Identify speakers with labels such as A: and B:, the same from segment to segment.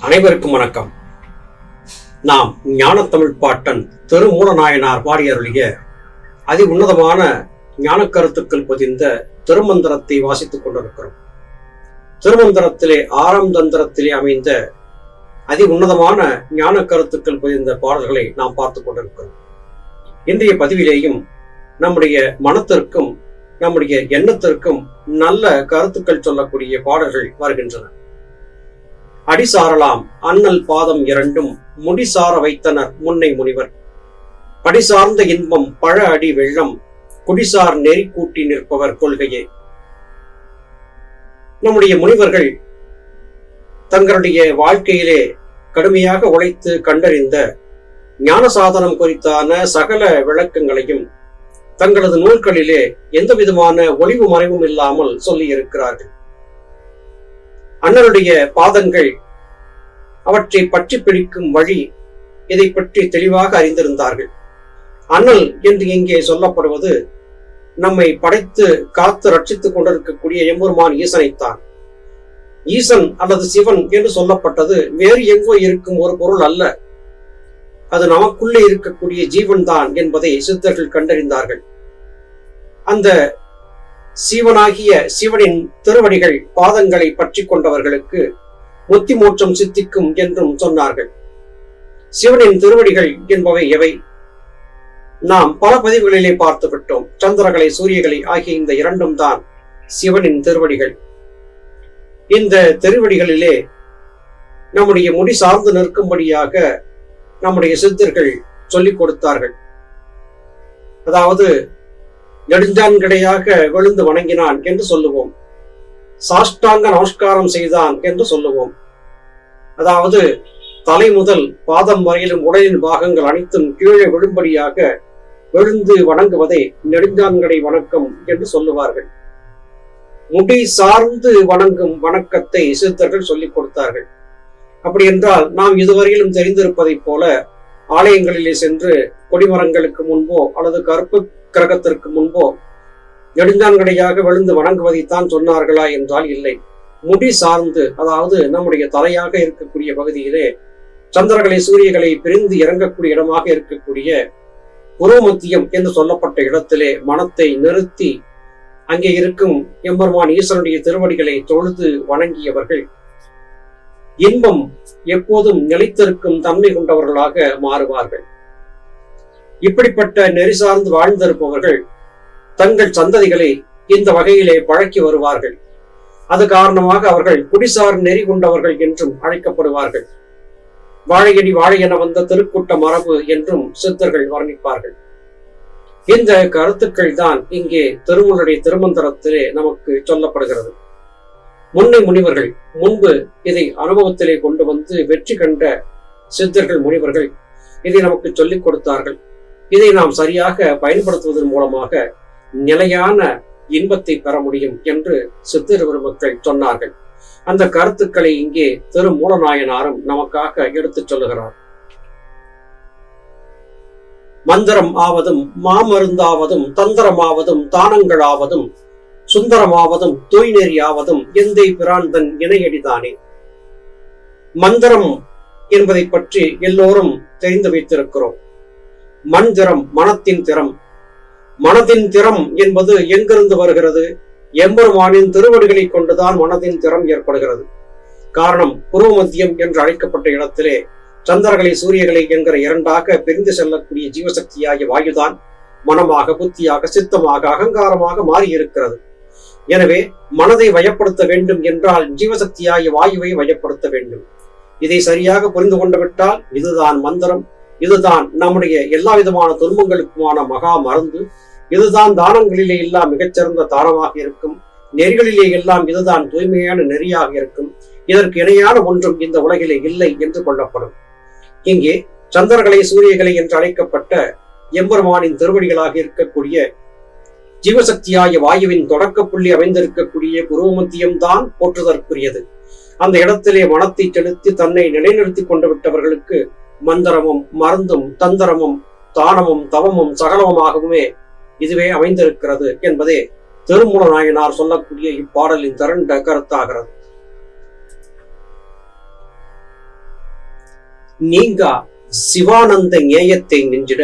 A: அனைவருக்கும் வணக்கம். நாம் ஞானத்தமிழ் பாட்டன் திருமூலநாயனார் பாடியருளிய அதி உன்னதமான ஞான கருத்துக்கள் பதிந்த திருமந்திரத்தை வாசித்துக் கொண்டிருக்கிறோம். திருமந்திரத்திலே ஆறாம் தந்திரத்திலே அமைந்த அதி உன்னதமான ஞான கருத்துக்கள் பதிந்த பாடல்களை நாம் பார்த்துக் கொண்டிருக்கிறோம். இன்றைய பதிவிலேயும் நம்முடைய மனத்திற்கும் நம்முடைய எண்ணத்திற்கும் நல்ல கருத்துக்கள் சொல்லக்கூடிய பாடல்கள் வருகின்றன. அடிசாரலாம். அண்ணல் பாதம் இரண்டும் முடிசார வைத்தனர் முன்னை முனிவர். படிசார்ந்த இன்பம் பழ அடி வெள்ளம் குடிசார் நெறி கூட்டி நிற்பவர் கொள்கையே. நம்முடைய முனிவர்கள் தங்களுடைய வாழ்க்கையிலே கடுமையாக உழைத்து கண்டறிந்த ஞான சாதனம் குறித்தான சகல விளக்கங்களையும் தங்களது நூல்களிலே எந்த விதமான ஒளிவு மறைவும் இல்லாமல் சொல்லியிருக்கிறார்கள். அண்ணனுடைய பாதங்கள் அவற்றை பற்றி பிடிக்கும் வழி இதை பற்றி தெளிவாக அறிந்திருந்தார்கள். அண்ணல் என்று இங்கே சொல்லப்படுவது நம்மை படைத்து காத்து ரட்சித்துக் கொண்டிருக்கக்கூடிய எம்பெருமான் ஈசனைத்தான். ஈசன் அல்லது சிவன் என்று சொல்லப்பட்டது வேறு எங்கோ இருக்கும் ஒரு பொருள் அல்ல. அது நமக்குள்ளே இருக்கக்கூடிய ஜீவன் தான் என்பதை சித்தர்கள் கண்டறிந்தார்கள். அந்த சீவனாகிய சிவனின் திருவடிகள் பாதங்களை பற்றி கொண்டவர்களுக்கு முத்தி மோட்சம் சித்திக்கும் என்றும் சொன்னார்கள். சிவனின் திருவடிகள் என்பவை எவை? நாம் பல பதிவுகளிலே பார்த்து விட்டோம். சந்திரகளை சூரியகளை ஆகிய இந்த இரண்டும் தான் சிவனின் திருவடிகள். இந்த திருவடிகளிலே நம்முடைய முடி சார்ந்து நிற்கும்படியாக நம்முடைய சித்தர்கள் சொல்லிக் கொடுத்தார்கள். அதாவது நெடுஞ்சான்கடையாக விழுந்து வணங்கினான் என்று சொல்லுவோம். சாஷ்டாங்க நமஸ்காரம் செய்தான் என்று சொல்லுவோம். அதாவது தலை முதல் பாதம் வரையிலும் உடலின் பாகங்கள் அனைத்தும் கீழே விழும்படியாக விழுந்து வணங்குவதை நெடுஞ்சான்கடை வணக்கம் என்று சொல்லுவார்கள். முடி சார்ந்து வணங்கும் வணக்கத்தை சித்தர்கள் சொல்லிக் கொடுத்தார்கள். அப்படி என்றால் நாம் இதுவரையிலும் தெரிந்திருப்பதைப் போல ஆலயங்களிலே சென்று கொடிமரங்களுக்கு முன்போ அல்லது கருப்பு கிரகத்திற்கு முன்போ நெடுஞ்சான்கடையாக விழுந்து வணங்குவதைத்தான் சொன்னார்களா என்றால் இல்லை. முடி சார்ந்து அதாவது நம்முடைய தலையாக இருக்கக்கூடிய பகுதியிலே சந்திரகளை சூரியகளை பிரிந்து இறங்கக்கூடிய இடமாக இருக்கக்கூடிய புரோமத்தியம் என்று சொல்லப்பட்ட இடத்திலே மனத்தை நிறுத்தி அங்கே இருக்கும் எம்பெருமான் ஈஸ்வரனுடைய திருவடிகளை தொழுது வணங்கியவர்கள் இன்பம் எப்போதும் நிலைத்திருக்கும் தன்மை கொண்டவர்களாக மாறுவார்கள். இப்படிப்பட்ட நெறி சார்ந்து வாழ்ந்திருப்பவர்கள் தங்கள் சந்ததிகளை இந்த வகையிலே பழக்கி வருவார்கள். அது காரணமாக அவர்கள் குடிசார் நெறி கொண்டவர்கள் என்றும் அழைக்கப்படுவார்கள். வாழையடி வாழை என வந்த திருக்கூட்ட மரபு என்றும் சித்தர்கள் வர்ணிப்பார்கள். இந்த கருத்துக்கள் தான் இங்கே திருமுருடைய திருமந்திரத்திலே நமக்கு சொல்லப்படுகிறது. முன்னை முனிவர்கள் முன்பு இதை அனுபவத்திலே கொண்டு வந்து வெற்றி கண்ட சித்தர்கள் முனிவர்கள் இதை நமக்கு சொல்லிக் கொடுத்தார்கள். இதை நாம் சரியாக பயன்படுத்துவதன் மூலமாக நிலையான இன்பத்தை பெற முடியும் என்று சித்திர பெருமக்கள் சொன்னார்கள். அந்த கருத்துக்களை இங்கே திரு மூலநாயனாரும் நமக்காக எடுத்துச் சொல்லுகிறார். மந்திரம் ஆவதும் மாமருந்தாவதும் தந்திரமாவதும் தானங்களாவதும் சுந்தரமாவதும் தூய்நெறியாவதும் எந்தை பிராந்தன் இணையடிதானே? மந்திரம் என்பதை பற்றி எல்லோரும் தெரிந்து வைத்திருக்கிறோம். மண் திறம் மனத்தின் திறம். மனதின் திறம் என்பது எங்கிருந்து வருகிறது? எம்பெருமானின் திருவடிகளை கொண்டுதான் மனதின் திறம் ஏற்படுகிறது. காரணம் புருவ மத்தியம் என்று அழைக்கப்பட்ட இடத்திலே சந்திரகளை சூரியகளை என்கிற இரண்டாக பிரிந்து செல்லக்கூடிய ஜீவசக்தியாகிய வாயுதான் மனமாக புத்தியாக சித்தமாக அகங்காரமாக மாறியிருக்கிறது. எனவே மனதை வயப்படுத்த வேண்டும் என்றால் ஜீவசக்தியாகிய வாயுவை வயப்படுத்த வேண்டும். இதை சரியாக புரிந்து கொண்டு விட்டால் இதுதான் மந்திரம். இதுதான் நம்முடைய எல்லா விதமான துன்பங்களுக்குமான மகா மருந்து. இதுதான் தானங்களிலே எல்லாம் மிகச்சிறந்த தானமாக இருக்கும். நெறிகளிலே எல்லாம் இதுதான் தூய்மையான நெறியாக இருக்கும். இதற்கு இணையான ஒன்றும் இந்த உலகிலே இல்லை என்று கொள்ளப்படும். இங்கே சந்திரகளை சூரியகளை என்று அழைக்கப்பட்ட எம்பெருமானின் திருவடிகளாக இருக்கக்கூடிய ஜீவசக்தியாய வாயுவின் தொடக்க புள்ளி அமைந்திருக்கக்கூடிய குருவமத்தியம் தான் போற்றுதற்குரியது. அந்த இடத்திலே மனத்தை செலுத்தி தன்னை நிலைநிறுத்தி கொண்டு விட்டவர்களுக்கு மந்திரமும் மருந்தும் தந்திரமும் தானமும் தவமும் சகலமுமாகவுமே இதுவே அமைந்திருக்கிறது என்பதே திருமூல நாயனார் சொல்லக்கூடிய இப்பாடலின் திரண்ட கருத்தாகிறது. நீங்கா சிவானந்த ஞேயத்தை நெஞ்சிட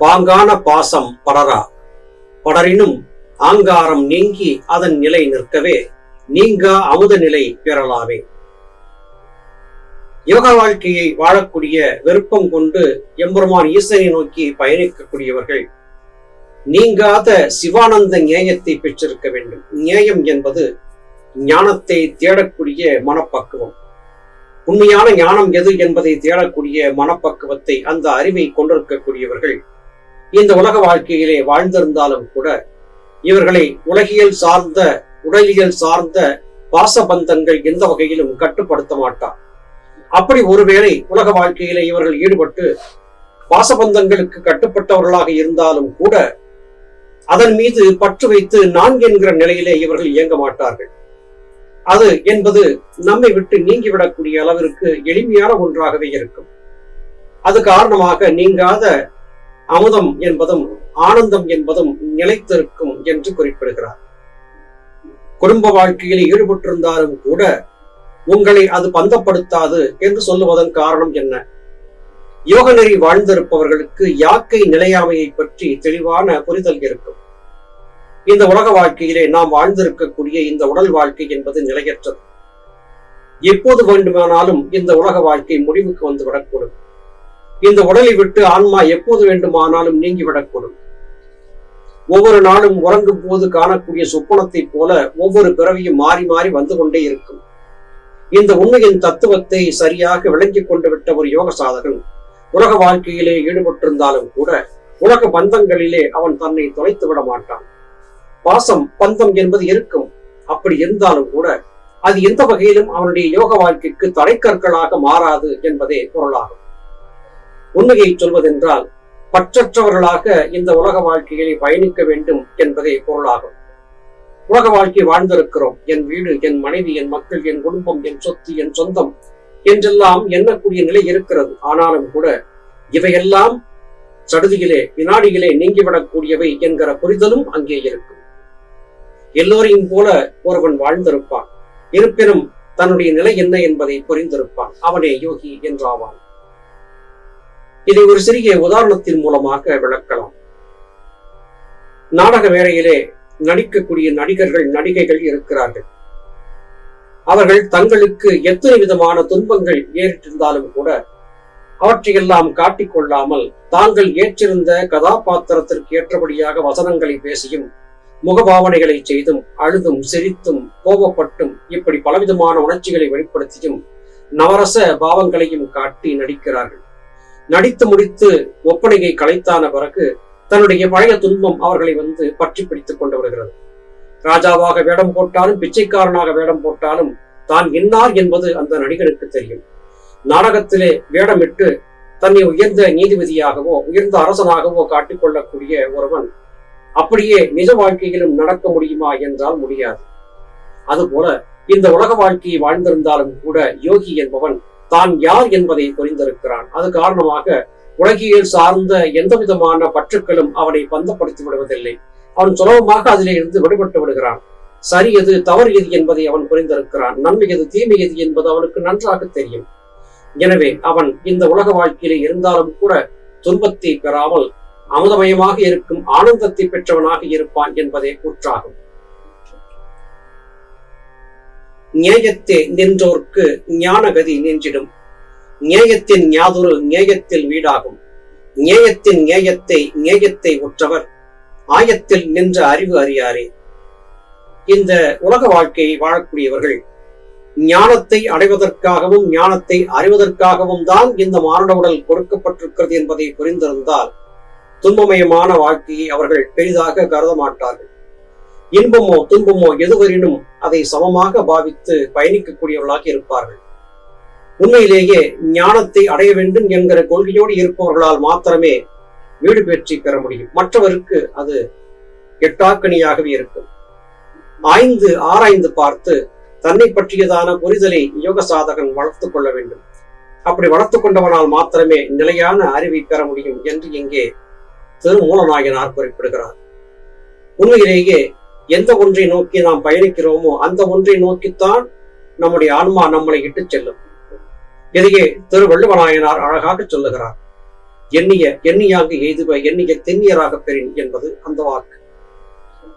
A: பாங்கான பாசம் படரா. படரினும் ஆங்காரம் நீங்கி அதன் நிலை நிற்கவே நீங்கா அமுத நிலை பெறலாமே. யோக வாழ்க்கையை வாழக்கூடிய விருப்பம் கொண்டு எம்பெருமான் ஈசனை நோக்கி பயணிக்கக்கூடியவர்கள். நீங்காத சிவானந்த நியாயத்தை பெற்றிருக்க வேண்டும். நியாயம் என்பது ஞானத்தை தேடக்கூடிய மனப்பக்குவம். உண்மையான ஞானம் எது என்பதை தேடக்கூடிய மனப்பக்குவத்தை அந்த அறிவை கொண்டிருக்கக்கூடியவர்கள். இந்த உலக வாழ்க்கையிலே வாழ்ந்திருந்தாலும் கூட இவர்களை உலகியல் சார்ந்த உடலியல் சார்ந்த பாசபந்தங்கள் எந்த வகையிலும் கட்டுப்படுத்த மாட்டார். அப்படி ஒருவேளை உலக வாழ்க்கையிலே இவர்கள் ஈடுபட்டு பாசபந்தங்களுக்கு கட்டுப்பட்டவர்களாக இருந்தாலும் கூட அதன் மீது பற்று வைத்து நான் என்கிற நிலையிலே இவர்கள் இயங்க மாட்டார்கள். அது என்பது நம்மை விட்டு நீங்கிவிடக்கூடிய அளவிற்கு எளிமையான ஒன்றாகவே இருக்கும். அது காரணமாக நீங்காத அமுதம் என்பதும் ஆனந்தம் என்பதும் நிலைத்திருக்கும் என்று குறிப்பிடுகிறார். குடும்ப வாழ்க்கையில் ஈடுபட்டிருந்தாலும் கூட உங்களை அது பந்தப்படுத்தாது என்று சொல்லுவதன் காரணம் என்ன? யோக நெறி வாழ்ந்திருப்பவர்களுக்கு யாக்கை நிலையாமையை பற்றி தெளிவான புரிதல் இருக்கும். இந்த உலக வாழ்க்கையிலே நாம் வாழ்ந்திருக்கக்கூடிய இந்த உடல் வாழ்க்கை என்பது நிலையற்றது. எப்போது வேண்டுமானாலும் இந்த உலக வாழ்க்கை முடிவுக்கு வந்து விடக்கூடும். இந்த உடலை விட்டு ஆன்மா எப்போது வேண்டுமானாலும் நீங்கிவிடக்கூடும் ஒவ்வொரு நாளும் உறங்கும் போது காணக்கூடிய சொப்பனத்தைப் போல ஒவ்வொரு பிறவியும் மாறி மாறி வந்து கொண்டே இருக்கும். இந்த உண்மையின் தத்துவத்தை சரியாக விளங்கிக் கொண்டு விட்ட ஒரு யோக சாதகன் உலக வாழ்க்கையிலே ஈடுபட்டிருந்தாலும் கூட உலக பந்தங்களிலே அவன் தன்னை தொலைத்து விட மாட்டான். பாசம் பந்தம் என்பது இருக்கும். அப்படி இருந்தாலும் கூட அது எந்த வகையிலும் அவனுடைய யோக வாழ்க்கைக்கு தடைக்கற்களாக மாறாது என்பதே பொருளாகும். உண்மையை சொல்வதென்றால் பற்றற்றவர்களாக இந்த உலக வாழ்க்கையை பயணிக்க வேண்டும் என்பதே பொருளாகும். உலக வாழ்க்கை வாழ்ந்திருக்கிறோம். என் வீடு என் மனைவி என் மக்கள் என் குடும்பம் என் சொத்து என் சொந்தம் என்றெல்லாம் எண்ணக்கூடிய நிலை இருக்கிறது. ஆனாலும் கூட இவையெல்லாம் சடுதியிலே வினாடியிலே நீங்கிவிடக்கூடியவை என்கிற புரிதலும் அங்கே இருக்கும். எல்லோரையும் போல ஒருவன் வாழ்ந்திருப்பான். இருப்பினும் தன்னுடைய நிலை என்ன என்பதை புரிந்திருப்பான். அவனே யோகி என்றாவான். இதை ஒரு சிறிய உதாரணத்தின் மூலமாக விளக்கலாம். நாடக வேளையிலே நடிக்கக்கூடிய நடிகர்கள் நடிகைகள் இருக்கிறார்கள். அவர்கள் தங்களுக்கு எத்தனை விதமான துன்பங்கள் ஏறிட்டிருந்தாலும் கூட அவற்றையெல்லாம் காட்டிக்கொள்ளாமல் தாங்கள் ஏற்றிருந்த கதாபாத்திரத்திற்கு ஏற்றபடியாக வசனங்களை பேசியும் முகபாவனைகளை செய்தும் அழுதும் சிரித்தும் கோபப்பட்டும் இப்படி பலவிதமான உணர்ச்சிகளை வெளிப்படுத்தியும் நவரச பாவங்களையும் காட்டி நடிக்கிறார்கள். நடித்து முடித்து ஒப்பனையை கலைத்தான பிறகு தன்னுடைய பழைய துன்பம் அவர்களை வந்து பற்றி பிடித்துக் கொண்டு வருகிறது. ராஜாவாக வேடம் போட்டாலும் பிச்சைக்காரனாக வேடம் போட்டாலும் தான் என்னார் என்பது அந்த நடிகனுக்கு தெரியும். நாடகத்திலே வேடமிட்டு தன்னை உயர்ந்த நீதிபதியாகவோ உயர்ந்த அரசனாகவோ காட்டிக்கொள்ளக்கூடிய ஒருவன் அப்படியே நிஜ வாழ்க்கையிலும் நடக்க முடியுமா என்றால் முடியாது. அதுபோல இந்த உலக வாழ்க்கையை வாழ்ந்திருந்தாலும் கூட யோகி என்பவன் தான் யார் என்பதை புரிந்திருக்கிறான். அது காரணமாக உலகியல் சார்ந்த எந்த விதமான பற்றுக்களும் அவனை பந்தப்படுத்தி விடுவதில்லை. அவன் சுலபமாக அதிலே இருந்து விடுபட்டு விடுகிறான். சரி எது தவறு எது என்பதை அவன் புரிந்திருக்கிறான். நன்மை எது தீமை எது என்பது அவனுக்கு நன்றாக தெரியும். எனவே அவன் இந்த உலக வாழ்க்கையிலே இருந்தாலும் கூட துன்பத்தை பெறாமல் அமுதமயமாக இருக்கும் ஆனந்தத்தை பெற்றவனாக இருப்பான் என்பதே கூற்றாகும். நியாயத்தே நின்றோர்க்கு ஞானகதி நின்றிடும். நியாயத்தின் ஞாதுரு நேயத்தில் வீடாகும். நியாயத்தின் ஞேயத்தை நியாயத்தை உற்றவர். ஆயத்தில் நின்ற அறிவு அறியாரே. இந்த உலக வாழ்க்கையை வாழக்கூடியவர்கள் ஞானத்தை அடைவதற்காகவும் ஞானத்தை அறிவதற்காகவும் தான் இந்த மானுட உடல் கொடுக்கப்பட்டிருக்கிறது என்பதை புரிந்திருந்தால் துன்பமயமான வாழ்க்கையை அவர்கள் பெரிதாக கருத மாட்டார்கள். இன்பமோ துன்பமோ எதுவரினும் அதை சமமாக பாவித்து பயணிக்கக்கூடியவர்களாக இருப்பார்கள். உண்மையிலேயே ஞானத்தை அடைய வேண்டும் என்கிற கொள்கையோடு இருப்பவர்களால் மாத்திரமே வீடு பெற்றி பெற முடியும். மற்றவருக்கு அது எட்டாக்கணியாகவே இருக்கும். ஆய்ந்து ஆராய்ந்து பார்த்து தன்னை பற்றியதான புரிதலை யோக சாதகன் வளர்த்துக் கொள்ள வேண்டும். அப்படி வளர்த்துக் கொண்டவனால் மாத்திரமே நிலையான அறிவை பெற முடியும் என்று இங்கே திருமூலநாயனார் குறிப்பிடுகிறார். உண்மையிலேயே எந்த ஒன்றை நோக்கி நாம் பயணிக்கிறோமோ அந்த ஒன்றை நோக்கித்தான் நம்முடைய ஆன்மா நம்மளை இட்டு செல்லும். இதையே திருவள்ளுவநாயனார் அழகாக சொல்லுகிறார். எண்ணிய எண்ணியாக எய்துவ எண்ணிய தென்னியராக பெறின் என்பது அந்த வாக்கு.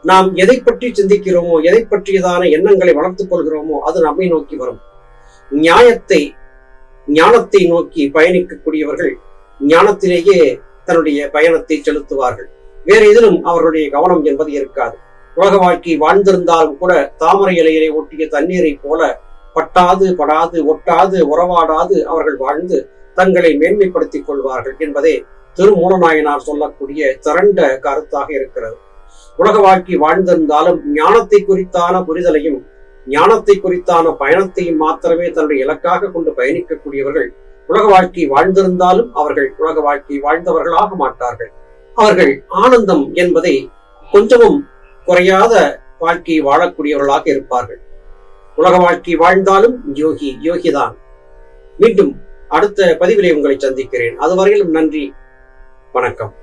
A: நாம் எதை பற்றி சிந்திக்கிறோமோ எதை பற்றியதான எண்ணங்களை வளர்த்துக் கொள்கிறோமோ அது நம்மை நோக்கி வரும். நியாயத்தை ஞானத்தை நோக்கி பயணிக்கக்கூடியவர்கள் ஞானத்திலேயே தன்னுடைய பயணத்தை செலுத்துவார்கள். வேறு எதிலும் அவர்களுடைய கவனம் என்பது இருக்காது. உலக வாழ்க்கை வாழ்ந்திருந்தாலும் கூட தாமரை இலையிலே ஒட்டிய தண்ணீரை போல பட்டாது படாது ஒட்டாது உறவாடாது அவர்கள் வாழ்ந்து தங்களை மேன்மைப்படுத்திக் கொள்வார்கள் என்பதே திருமூலநாயனார் சொல்லக்கூடிய திரண்ட கருத்தாக இருக்கிறது. உலக வாழ்க்கை வாழ்ந்திருந்தாலும் ஞானத்தை குறித்தான புரிதலையும் ஞானத்தை குறித்தான பயணத்தையும் மாத்திரமே தன்னுடைய இலக்காக கொண்டு பயணிக்கக்கூடியவர்கள் உலக வாழ்க்கை வாழ்ந்திருந்தாலும் அவர்கள் உலக வாழ்க்கை வாழ்ந்தவர்களாக மாட்டார்கள். அவர்கள் ஆனந்தம் என்பதை கொஞ்சமும் குறையாத வாழ்க்கையை வாழக்கூடியவர்களாக இருப்பார்கள். உலக வாழ்க்கை வாழ்ந்தாலும் யோகி யோகிதான். மீண்டும் அடுத்த பதிவிலே உங்களை சந்திக்கிறேன். அதுவரையிலும் நன்றி வணக்கம்.